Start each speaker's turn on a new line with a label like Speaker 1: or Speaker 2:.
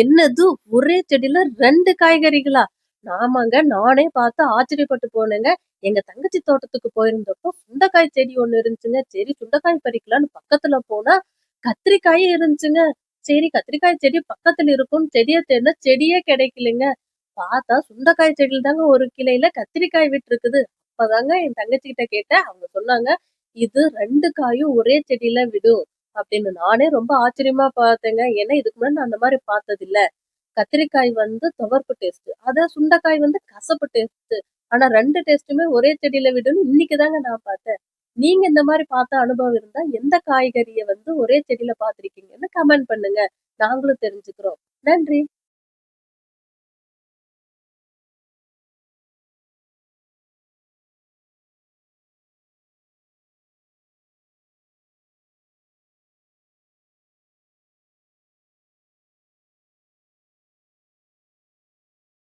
Speaker 1: என்னது? ஒரே செடியில ரெண்டு காய்கறிகளா? நாமங்க நானே பார்த்து ஆச்சரியப்பட்டு போனேங்க. எங்க தங்கச்சி தோட்டத்துக்கு போயிருந்தப்போ சுண்டைக்காய் செடி ஒண்ணு இருந்துச்சுங்க. சரி சுண்டைக்காய் பறிக்கலாம்னு பக்கத்துல போனா கத்திரிக்காயும் இருந்துச்சுங்க. சரி கத்திரிக்காய் செடி பக்கத்துல இருக்கும். செடியை தேடினா செடியே கிடைக்கலைங்க. பார்த்தா சுண்டைக்காய் செடியில தாங்க ஒரு கிளையில கத்திரிக்காய் விட்டு இருக்குது அப்பதாங்க என் தங்கச்சி கிட்ட கேட்டேன். அவங்க சொன்னாங்க இது ரெண்டு காயும் ஒரே செடியில விடும். அப்படின்னு நானே ரொம்ப ஆச்சரியமா பார்த்தேங்க. ஏன்னா இதுக்கு முன்னாடி நான் அந்த மாதிரி பார்த்தது இல்ல கத்திரிக்காய் வந்து துவர்ப்பு டேஸ்ட் அத சுண்டைக்காய் வந்து கசப்பு டேஸ்ட் ஆனா ரெண்டு டேஸ்ட்டுமே ஒரே செடியில விடுன்னு இன்னைக்கு தாங்க நான் பார்த்தேன். நீங்க இந்த மாதிரி பார்த்த அனுபவம் இருந்தா எந்த காய்கறியை வந்து ஒரே செடியில பார்த்துருக்கீங்கன்னு கமெண்ட் பண்ணுங்க. நாங்களும் தெரிஞ்சுக்கிறோம். நன்றி.